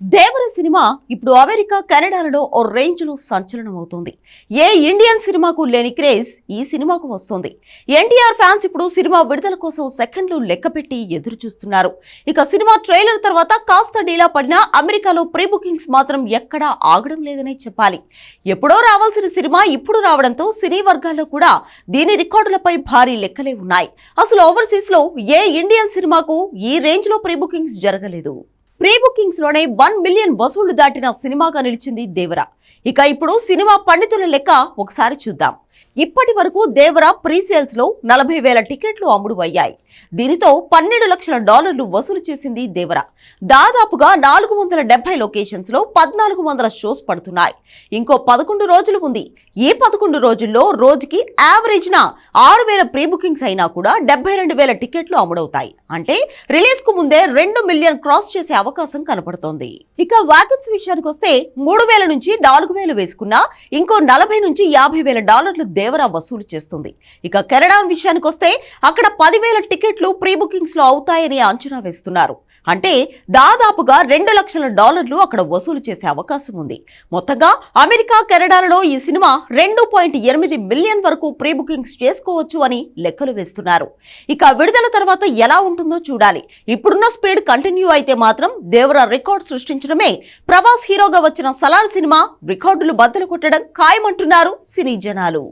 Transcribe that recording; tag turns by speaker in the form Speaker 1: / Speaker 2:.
Speaker 1: దేవర cinema ఇప్పుడు America కెనడాలలో ఓ రేంజ్లో సంచలనం అవుతుంది ఏ ఇండియన్ సినిమాకు లేని క్రేజ్ ఈ సినిమాకు వస్తుంది. ఎన్టీఆర్ ఫ్యాన్స్ ఇప్పుడు సినిమా విడుదల కోసం సెకండ్లు లెక్కపెట్టి ఎదురు చూస్తున్నారు ఇక సినిమా ట్రైలర్ తర్వాత కాస్త డీలా పడినా అమెరికాలో ప్రీ బుకింగ్స్ మాత్రం ఎక్కడా ఆగడం లేదనే చెప్పాలి. ఎప్పుడో రావాల్సిన సినిమా ఇప్పుడు రావడంతో సినీ వర్గాల్లో కూడా దీని రికార్డులపై భారీ లెక్కలే ఉన్నాయి. అసలు ఓవర్సీస్లో ఏ ఇండియన్ సినిమాకు ఈ రేంజ్లో ప్రీ బుకింగ్స్ జరగలేదు. ప్రీ బుకింగ్స్లోనే వన్ మిలియన్ వసూళ్ళు దాటిన సినిమాగా నిలిచింది దేవర. ఇక ఇప్పుడు సినిమా పండితుల లెక్క ఒకసారి చూద్దాం. ఇప్పటి వరకు దేవర ప్రీసేల్స్లో నలభై వేల టికెట్లు అమ్ముడు అయ్యాయి దీనితో పన్నెండు లక్షల డాలర్లు వసూలు చేసింది దేవర. దాదాపుగా నాలుగు వందల డెబ్బై లొకేషన్స్లో పద్నాలుగు వందల షోస్ పడుతున్నాయి. ఇంకో పదకొండు రోజులు ఉంది. ఈ పదకొండు రోజుల్లో రోజుకి యావరేజ్ నా ఆరు వేల ప్రీ బుకింగ్స్ అయినా కూడా డెబ్బై రెండు వేల టికెట్లు అమ్ముడవుతాయి. అంటే రిలీజ్కు ముందే రెండు మిలియన్ క్రాస్ చేసే అవకాశం కనపడుతోంది. ఇక వ్యాకెన్స్ విషయానికి వస్తే మూడు వేల నుంచి నాలుగు వేలు వేసుకున్నా ఇంకో నలభై నుంచి యాభై వేల డాలర్లు దేవరా వసూలు చేస్తుంది. ఇక కెనడా విషయానికి వస్తే అక్కడ పదివేల టికెట్లు ప్రీ బుకింగ్స్లో అవుతాయని అంచనా వేస్తున్నారు. అంటే దాదాపుగా రెండు లక్షల డాలర్లు అక్కడ వసూలు చేసే అవకాశం ఉంది. మొత్తంగా అమెరికా కెనడాలలో ఈ సినిమా రెండు పాయింట్ ఎనిమిది మిలియన్ వరకు ప్రీ బుకింగ్స్ చేసుకోవచ్చు అని లెక్కలు వేస్తున్నారు. ఇక విడుదల తర్వాత ఎలా ఉంటుందో చూడాలి. ఇప్పుడున్న స్పీడ్ కంటిన్యూ అయితే మాత్రం దేవర రికార్డ్ సృష్టించడమే ప్రభాస్ హీరోగా వచ్చిన సలార్ సినిమా రికార్డులు బద్దలు కొట్టడం ఖాయమంటున్నారు సినీ జనాలు.